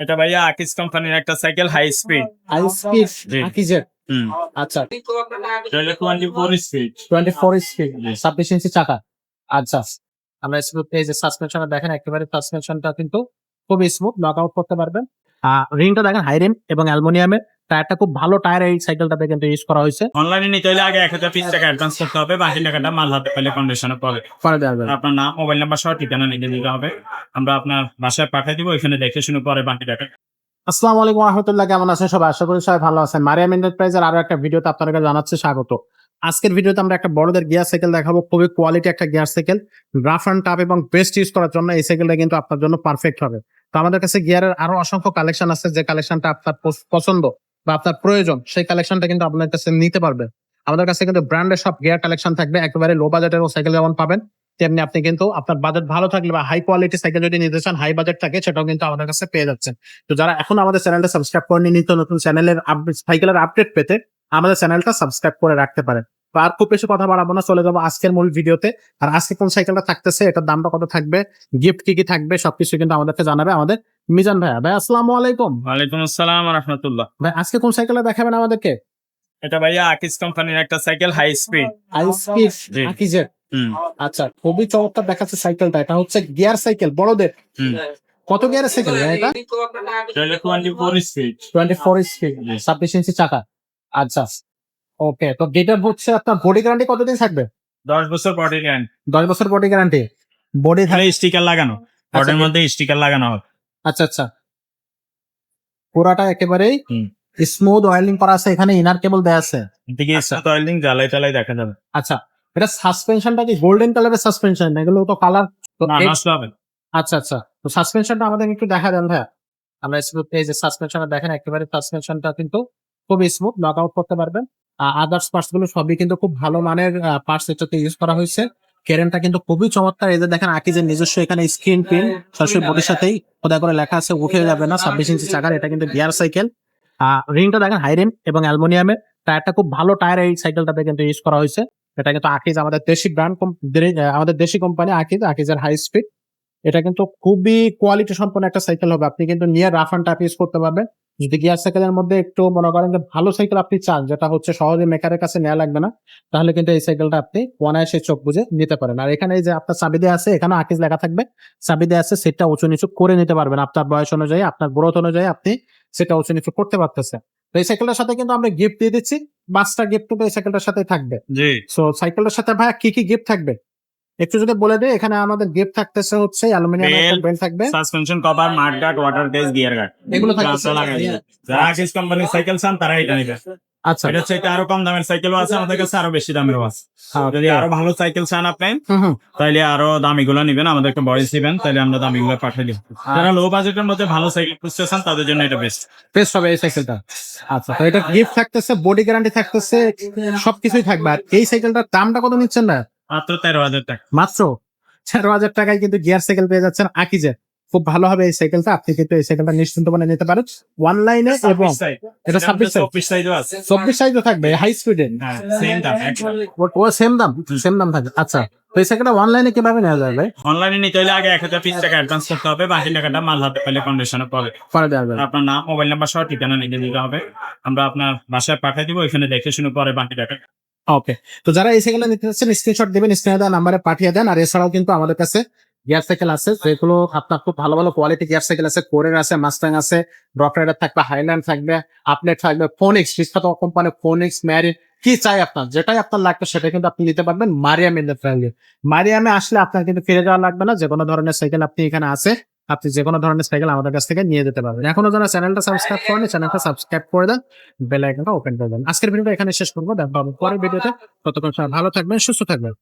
এটা ভাইয়া আকিজ কোম্পানির একটা cycle high speed high speed. আকিজের হুম। আচ্ছা। এটা twenty four speed twenty four speed ছাব্বিশ ইঞ্চি চাকা। আচ্ছা। আমরা স্মুথ এই যে সাসপেনশন দেখেন একেবারে সাসপেনশনটা কিন্তু খুবই স্মুথ নক আউট করতে পারবেন। রিংটা দেখেন হাই রিম এবং অ্যালুমিনিয়ামের টায়ারটা খুব ভালো টায়ার এই সাইকেলটাতে কিন্তু ইউজ করা হয়েছে। অনলাইনে নিতে হলে আগে এক হাজার টাকা অ্যাডভান্স করতে হবে বাকি টাকাটা মাল হাতে পেলে কন্ডিশনে পাবে করে দেওয়া যাবে। আপনার নাম মোবাইল নাম্বার সহ ঠিকানা লিখে দিতে হবে। আমরা আপনার বাসায় পাঠিয়ে দিব ওইখানে দেখে শুনে পরে বাকি টাকা। আসসালামু আলাইকুম রহমতুল্লাহ কেমন আছেন সবাই? আশা করি সবাই ভালো আছেন। মারিয়াম এন্টারপ্রাইজের আরও একটা ভিডিওতে আপনাদের জানাচ্ছি স্বাগত। আজকের ভিডিওতে আমরা একটা বড়দের গিয়ার সাইকেল দেখাবো খুবই কোয়ালিটি একটা গিয়ার সাইকেল রাফ অ্যান্ড টাপ এবং বেস্ট ইউজ করার জন্য এই সাইকেলটা কিন্তু আপনার জন্য পারফেক্ট হবে। তো আমাদের কাছে গিয়ারের আরও অসংখ্য কালেকশন আছে যে কালেকশনটা আপনার পছন্দ বা আপনার প্রয়োজন, সেই কালেকশনটা কিন্তু আপনার কাছে নিতে পারবেন আমাদের কাছে কিন্তু ব্র্যান্ডের সব গিয়ার কালেকশন থাকবে, একেবারে লো বাজেটের সাইকেল যেমন পাবেন, তেমনি আপনি কিন্তু আপনার বাজেট ভালো থাকলে বা হাই কোয়ালিটি সাইকেল যদি নিতে চান হাই বাজেট থাকে, সেটাও কিন্তু আমাদের কাছে পেয়ে যাচ্ছেন। তো যারা এখন আমাদের চ্যানেলটা সাবস্ক্রাইব করেনি নিত্য নতুন চ্যানেলের সাইকেলের আপডেট পেতে আমাদের চ্যানেলটা সাবস্ক্রাইব করে রাখতে পারেন। আর খুব বেশি কথা বাড়াবো না, চলে যাব আজকের মূল ভিডিওতে। আর আজকে কোন সাইকেলটা থাকতেছে, এটার দামটা কত থাকবে গিফট কি কি থাকবে, সবকিছু কিন্তু আমাদেরকে জানাবে। আমাদের মিজান ভাইয়া ভাই আসসালামু আলাইকুম। ওয়ালাইকুম আসসালাম রহমতুল্লাহ। ভাই আজকে কোন সাইকেলটা দেখাবেন আমাদেরকে? এটা ভাইয়া আকিস কোম্পানির একটা cycle high speed high speed. আকিজের? আচ্ছা খুবই চমৎকার দেখাচ্ছে সাইকেলটা। এটা হচ্ছে গিয়ার সাইকেল বড়দের। কত গিয়ারের সাইকেল এটা? Twenty four speed twenty four speed. ছাব্বিশ ইঞ্চি চাকা। আচ্ছা ওকে তো যেটা হচ্ছে আপনার বডি গ্যারান্টি কতদিন থাকবে? দশ বছর বডি গ্যান দশ বছর বডি গ্যারান্টি বডি স্টিকার লাগানো। বডির মধ্যে স্টিকার লাগানো হবে। আচ্ছা আচ্ছা। পুরাটা একেবারেই স্মুথ অয়েলিং করা আছে এখানে ইনার কেবল দেয়া আছে। এদিকে আচ্ছা। অয়েলিং জ্বালাই টালাই দেখা যাবে। আচ্ছা এটা সাসপেনশনটা কি গোল্ডেন কালারের সাসপেনশন এগুলো তো কালার না নষ্ট হবে আচ্ছা আচ্ছা। তো সাসপেনশনটা আমাদের একটু দেখা দেন ভাইয়া। আমরা স্মুথ এই যে সাসপেনশনটা দেখেন একেবারে সাসপেনশনটা কিন্তু খুবই স্মুথ নক আউট করতে পারবেন। আদার্স পার্টসগুলো সবই কিন্তু খুব ভালো মানের পার্টস এটাতে ইউজ করা হয়েছে। কেরেনটা কিন্তু খুবই চমৎকার। যে দেখেন আকিজের নিজস্ব এখানে স্ক্রিন প্রিন্ট সরাসরি বডির সাথেই খোদা করে লেখা আছে উঠে যাবে না ছাব্বিশ ইঞ্চি চাকার এটা কিন্তু গিয়ার সাইকেল রিংটা দেখেন হাই রিম এবং অ্যালুমিনিয়ামের। টায়ারটা খুব ভালো টায়ার এই সাইকেলটাতে কিন্তু ইউজ করা হয়েছে। এটা কিন্তু আকিজ আমাদের দেশি ব্র্যান্ড আমাদের দেশি কোম্পানি আকিজ আকিজের হাই স্পিড এটা কিন্তু খুবই কোয়ালিটি সম্পন্ন একটা সাইকেল হবে। আপনি কিন্তু নিয়ে রাফ অ্যান্ড টাপ ইউজ করতে পারবেন। যদি গিয়ার সাইকেলের মধ্যে একটু মনে করেন যে ভালো সাইকেল আপনি চান যেটা হচ্ছে সহজে মেকারের কাছে নেওয়া লাগবে না তাহলে কিন্তু এই সাইকেলটা আপনি অনায়াসে চোখ বুঝে নিতে পারেন। আর এখানে এই যে আপনার দেওয়া আছে এখানে আকিজ লেখা থাকবে দেওয়া আছে সেটা উঁচু নিচু করে নিতে পারবেন। আপনার বয়স অনুযায়ী আপনার গ্রোথ অনুযায়ী আপনি সেটা উঁচু নিচু করতে পারতেছেন। তো এই সাইকেলটার সাথে কিন্তু আমরা গিফট দিয়ে দিচ্ছি পাঁচটা গিফট কিন্তু এই সাইকেলটার সাথে থাকবে। সো সাইকেলটার সাথে ভাই কি কি গিফট থাকবে? একটু যদি বলে দেয় এখানে আমাদের গিফট থাকতেছে হচ্ছে অ্যালুমিনিয়াম Belt, বেল্ট থাকবে। Suspension cover mud guard water gauge gear guard এগুলো থাকতেছে। যারা আকিস কোম্পানির সাইকেল চান তারা এটা নিবে। আচ্ছা। এটা হচ্ছে আরও কম দামের সাইকেলও আছে আমাদের কাছে আরও বেশি দামেরও আছে। যদি আরও ভালো সাইকেল চান আপনি হুম আরও দামি গুলো নিবেন আমাদেরকে বয়স দিবেন তাহলে আমরা দামি গুলো পাঠিয়ে দিব। যারা লো বাজেটের মধ্যে ভালো সাইকেল খুঁজতে চান তাদের জন্য এটা বেস্ট বেস্ট হবে এই সাইকেলটা আচ্ছা তো এটা গিফট থাকতেছে বডি গ্যারান্টি থাকতেছে সবকিছুই থাকবে। আর এই সাইকেলটার দামটা কত নিচ্ছেন না মাত্র তেরো হাজার টাকা। মাত্র? তেরো হাজার টাকায় কিন্তু গিয়ার সাইকেল পেয়ে যাচ্ছেন আকিজে খুব ভালো হবে এই সাইকেলটা আপনি কিন্তু এই সাইকেলটা নিশ্চিন্ত মনে নিতে পারেন। অনলাইনে এবং এটা 26 size? চব্বিশ সাইজও আছে। চব্বিশ সাইজও থাকবে হাই স্পিডে হ্যাঁ সেম দাম ও সেম দাম সেম দাম থাকবে। আচ্ছা তো এই সাইকেলটা অনলাইনে কীভাবে নেওয়া যাবে অনলাইনে নিতে হলে আগে এক হাজার পিস টাকা অ্যাডভান্স করতে হবে বাকি টাকাটা মাল হাতে পেলে কন্ডিশনে পাবে পরে দেওয়া যাবে। আপনার নাম মোবাইল নাম্বার সহ ঠিকানা লিখে দিতে হবে। আমরা আপনার বাসায় পাঠিয়ে দিব ওইখানে দেখে শুনে পরে বাকি টাকা ওকে তো যারা এই সাইকেল নিতে চাচ্ছেন স্ক্রিনশট দিবেন স্ক্রিনে দেওয়া নাম্বারে পাঠিয়ে দেন, আর এছাড়াও কিন্তু আমাদের কাছে গিয়ার সাইকেল আছে। যেগুলো আপনার খুব ভালো ভালো কোয়ালিটি গিয়ার সাইকেল আছে। কোরের আছে মাস্টাং আছে রক রাইডার থাকবে হাইল্যান্ড থাকবে আপডেট থাকবে ফোনিক্স বিখ্যাত কোম্পানি ফোনিক্স ম্যারিন কি চাই আপনার? যেটাই আপনার লাগবে সেটা কিন্তু আপনি নিতে পারবেন। মারিয়াম ইন্ডাস্ট্রিয়াল মারিয়ামে আসলে আপনার কিন্তু ফিরে যাওয়া লাগবে না। যে কোনো ধরনের সাইকেল আপনি এখানে আছে। আপনি যে কোনো ধরনের সাইকেল আমাদের কাছ থেকে নিয়ে যেতে পারবেন। এখনও যারা চ্যানেলটা সাবস্ক্রাইব করেন চ্যানেলটা সাবস্ক্রাইব করে দেন বেল আইকনটা ওপেন করে দেন। আজকের ভিডিওটা এখানে শেষ করব দেখা হবে পরের ভিডিওতে। ততক্ষণ ভালো থাকবেন সুস্থ থাকবেন।